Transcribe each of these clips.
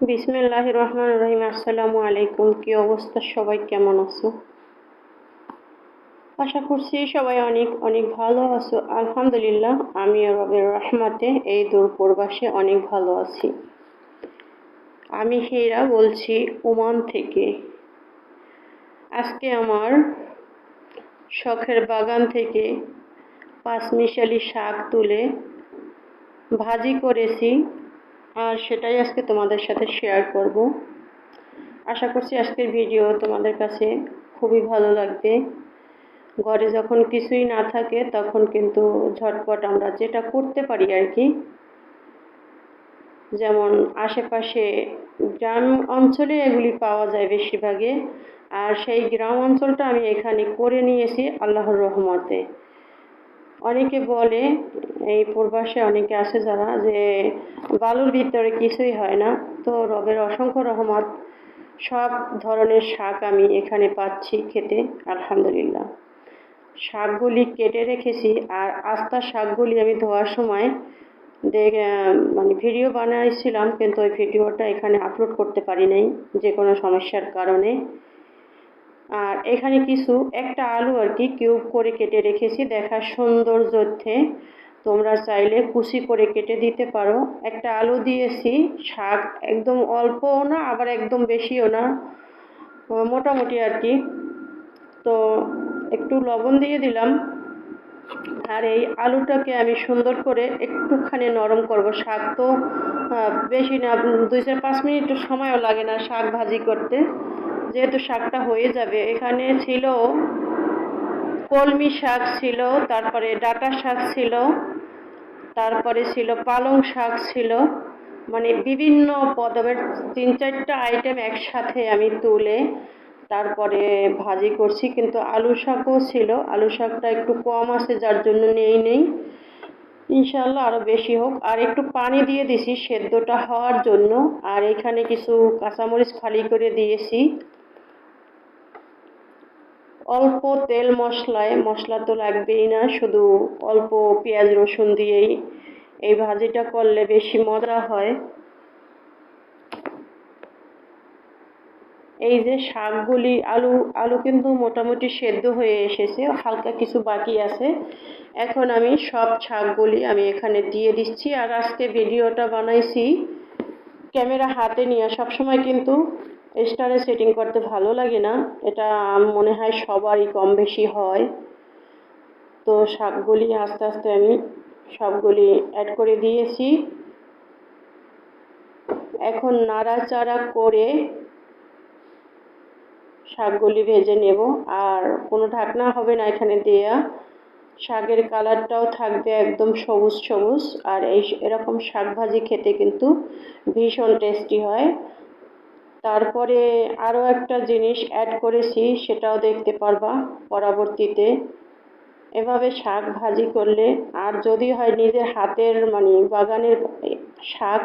বিসমিল্লাহ রহমান রহিম আসসালামু আলাইকুম কি অবস্থা? সবাই কেমন আছো? আশা করছি সবাই অনেক অনেক ভালো আছো। আলহামদুলিল্লাহ আমি রবের রহমাতে এই দূর প্রবাসে অনেক ভালো আছি। আমি হেরা বলছি ওমান থেকে। আজকে আমার শখের বাগান থেকে পাঁচমিশালি শাক তুলে ভাজি করেছি। আর সেটাই আজকে তোমাদের সাথে শেয়ার করব। আশা করছি আজকের ভিডিও তোমাদের কাছে খুবই ভালো লাগবে। ঘরে যখন কিছুই না থাকে, তখন কিন্তু ঝটপট আমরা যেটা করতে পারি আর কি যেমন আশেপাশে গ্রাম অঞ্চলে এগুলি পাওয়া যায় বেশিরভাগে, আর সেই গ্রাম অঞ্চলটা আমি এখানে করে নিয়েছি আল্লাহর রহমতে। অনেকে বলে, এই প্রবাসে অনেকে আছে যারা, যে বালুর ভিতরে কিছুই হয় না। তো রবের অসংখ্য রহমত, সব ধরনের শাক আমি এখানে পাচ্ছি খেতে, আলহামদুলিল্লাহ। শাকগুলি কেটে রেখেছি, আর আস্তা শাকগুলি আমি ধোয়ার সময় মানে ভিডিও বানাইছিলাম, কিন্তু ওই ভিডিওটা এখানে আপলোড করতে পারি নাই, যে কোনো সমস্যার কারণে। আর এখানে কিছু, একটা আলু আর কি কিউব করে কেটে রেখেছি। দেখার সৌন্দর্যতে তোমরা চাইলে কুচি করে কেটে দিতে পারো। একটা আলু দিয়েছি, শাক একদম অল্পও না, আবার একদম বেশিও না। মোটামুটি আর কি। তো একটু লবণ দিয়ে দিলাম। আর এই আলুটাকে আমি সুন্দর করে একটুখানি নরম করব। শাক তো বেশি না, দুই চার পাঁচ মিনিট সময়ও লাগে না শাক ভাজি করতে। যেহেতু শাকটা হয়ে যাবে, এখানে ছিল কলমি শাক ছিল, তারপরে ডাটা শাক ছিল, তারপরে ছিল পালং শাক ছিল মানে বিভিন্ন পদবের তিন চারটা আইটেম একসাথে আমি তুলে তারপরে ভাজি করছি, কিন্তু আলু শাকও ছিল, আলু শাকটা একটু কম আছে যার জন্য নেই নেই। ইনশাল্লাহ আরও বেশি হোক। আর একটু পানি দিয়ে দিছি সেদ্ধটা হওয়ার জন্য। আর এখানে কিছু কাঁচামরিচ ফালি করে দিয়েছি। অল্প তেল মশলায়, মশলা তো লাগবেই না, শুধু অল্প পেঁয়াজ রসুন দিয়েই এই ভাজিটা করলে বেশি মজা হয়। এই যে শাকগুলি, আলু আলু কিন্তু মোটামুটি সেদ্ধ হয়ে এসেছে, হালকা কিছু বাকি আছে। এখন আমি সব শাকগুলি আমি এখানে দিয়ে দিচ্ছি, আর আজকে ভিডিওটা বানাইছি ক্যামেরা হাতে নিয়ে, সবসময় কিন্তু স্টারে সেটিং করতে ভালো লাগে না। এটা মনে হয় সবারই কম বেশি হয়। তো শাকগুলি আস্তে আস্তে আমি সবগুলি অ্যাড করে দিয়েছি। এখন নাড়াচাড়া করে শাকগুলি ভেজে নেব। আর কোনো ঢাকনা হবে না এখানে দেয়া। শাকের কালারটাও থাকবে একদম সবুজ সবুজ। আর এই এরকম শাক ভাজি খেতে কিন্তু ভীষণ টেস্টি হয়। তারপরে আরও একটা জিনিস অ্যাড করেছি, সেটাও দেখতে পারবা পরবর্তীতে। এভাবে শাক ভাজি করলে, আর যদি হয় নিজের হাতের মানে বাগানের শাক,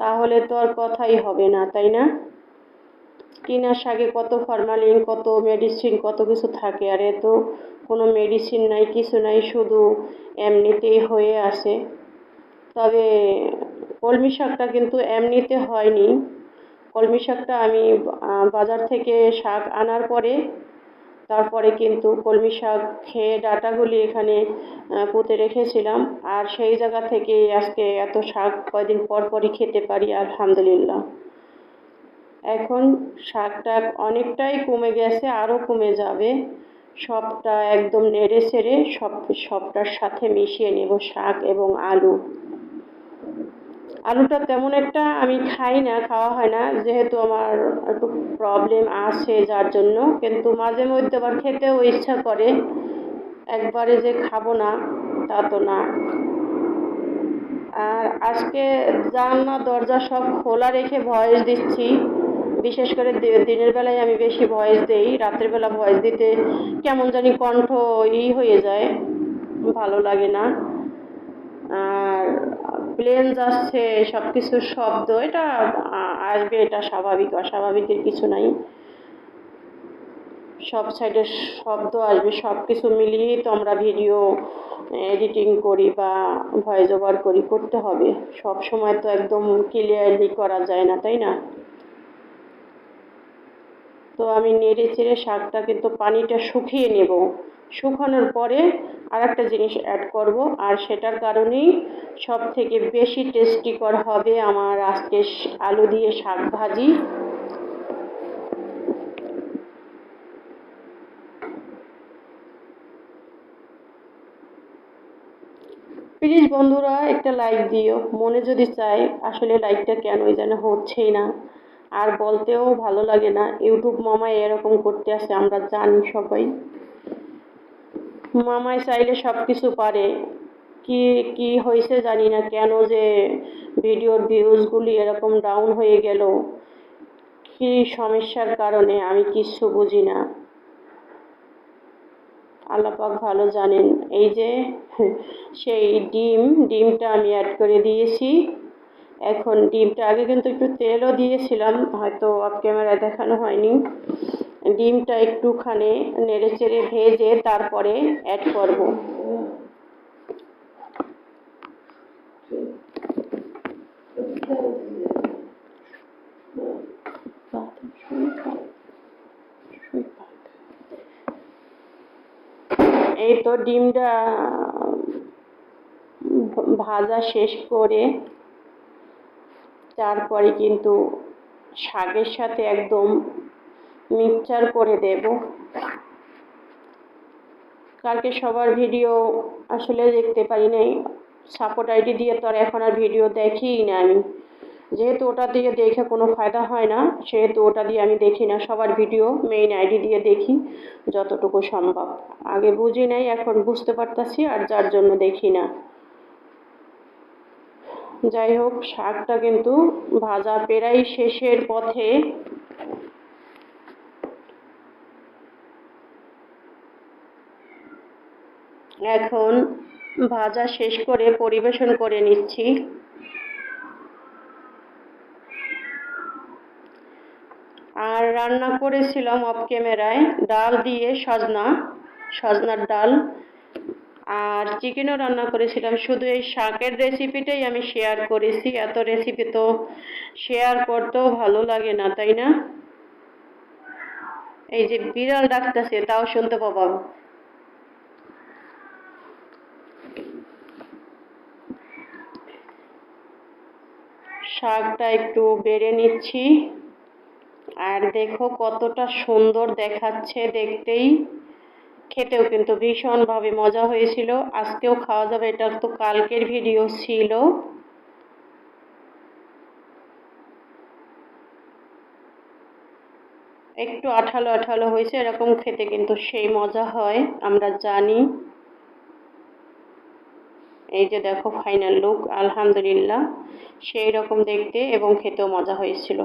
তাহলে তো আর কথাই হবে না, তাই না? কিনা শাকে কত ফরমালিন কত মেডিসিন কত কিছু থাকে, আর এ তো কোনো মেডিসিন নাই, কিছু নাই, শুধু এমনিতেই হয়ে আসে তবে কলমি শাকটা কিন্তু এমনিতে হয়নি। কলমি শাকটা আমি বাজার থেকে শাক আনার পরে, তারপরে কিন্তু কলমি শাক খেয়ে ডাটাগুলি এখানে পুঁতে রেখেছিলাম। আর সেই জায়গা থেকে আজকে এত শাক কয়দিন পর পরই খেতে পারি, আলহামদুলিল্লাহ। এখন শাকটা অনেকটাই কমে গেছে, আরও কমে যাবে। সবটা একদম নেড়ে সেড়ে সব, সবটার সাথে মিশিয়ে নেব শাক এবং আলু। আলুটা তেমন একটা আমি খাই না, খাওয়া হয় না। যেহেতু আমার একটু প্রবলেম আছে যার জন্য। কিন্তু মাঝে মধ্যে আবার খেতেও ইচ্ছা করে। একবারে যে খাব না, তা তো না। আর আজকে জানলা, দরজা সব খোলা রেখে ভয়েস দিচ্ছি। বিশেষ করে দিনের বেলায় আমি বেশি ভয়েস দেই। রাতের বেলা ভয়েস দিতে কেমন জানি কণ্ঠ ই হয়ে যায়। ভালো লাগে না। আর প্লেন যাচ্ছে সব কিছুর শব্দ, এটা আসবে, এটা স্বাভাবিক অস্বাভাবিকের কিছু নাই। সব সাইডে শব্দ আসবে সব কিছু মিলিয়েই তো আমরা ভিডিও এডিটিং করি বা ভয়েস ওভার করি, করতে হবে। সব সময় তো একদম ক্লিয়ারলি করা যায় না, তাই না? তো আমি নেড়ে চেড়ে শাকটা কিন্তু পানিটা শুকিয়ে নেব। শুকানোর পরে আর একটা জিনিস অ্যাড করব, আর সেটার কারণেই সব থেকে বেশি টেস্টিকর হবে আমার আজকে আলু দিয়ে শাক ভাজি। প্লিজ বন্ধুরা, একটা লাইক দিও। মনে যদি চাই আসলে লাইকটা কেনই যেন হচ্ছেই না। আর বলতেও ভালো লাগে না। ইউটিউব মামাই এরকম করতে আসে, আমরা জানি সবাই। মামাই চাইলে সব কিছু পারে। কি কি হয়েছে জানি না কেন যে ভিডিওর ভিউজগুলি এরকম ডাউন হয়ে গেল। কি সমস্যার কারণে আমি কিচ্ছু বুঝি না। আল্লাপাক ভালো জানেন। এই যে, সেই ডিম, ডিমটা আমি অ্যাড করে দিয়েছি। এখন ডিমটা আগে কিন্তু একটু তেলও দিয়েছিলাম, হয়তো অফ ক্যামেরায় দেখানো হয়নি। ডিমটা একটুখানি নেড়েচেড়ে ভেজে তারপরে অ্যাড করব। এই তো ডিমটা ভাজা শেষ করে তারপরে কিন্তু শাকের সাথে একদম মিক্সচার করে দেব। কালকে সবার ভিডিও আসলে দেখতে পারি নাই। সাপোর্ট আইডি দিয়ে তো আর এখন আর ভিডিও দেখিই না আমি যেহেতু ওটা দিয়ে দেখে কোনো ফায়দা হয় না, সেহেতু ওটা দিয়ে আমি দেখি না। সবার ভিডিও মেইন আইডি দিয়ে দেখি যতটুকু সম্ভব। আগে বুঝি নাই, এখন বুঝতে পারতাছি আর যার জন্য দেখি না। যাই হোক, শাকটা কিন্তু ভাজা পেরাই শেষের পথে এখন ভাজা শেষ করে পরিবেশন করে নিচ্ছি। আর রান্না করেছিলাম অফ ক্যামেরায় ডাল দিয়ে সজনা, সজনার ডাল। আর চিকেনও রান্না করেছিলাম, শুধু এই শাকের রেসিপিটাই আমি শেয়ার করেছি। এত রেসিপি তো শেয়ার করতেও ভালো লাগে না, তাই না? এই যে বিড়াল ডাকতেছে, তাও শুনতে পাবো। শাকটা একটু বেড়ে নিচ্ছি। আর দেখো কতটা সুন্দর দেখাচ্ছে দেখতেই। খেতেও কিন্তু ভীষণভাবে মজা হয়েছিল। আজকেও খাওয়া যাবে, এটা তো কালকের ভিডিও ছিল। একটু আঠালো আঠালো হয়েছে, এরকম খেতে কিন্তু সেই মজা হয়, আমরা জানি। এই যে দেখো ফাইনাল লুক আলহামদুলিল্লাহ। সেই রকম দেখতে এবং খেতেও মজা হয়েছিল।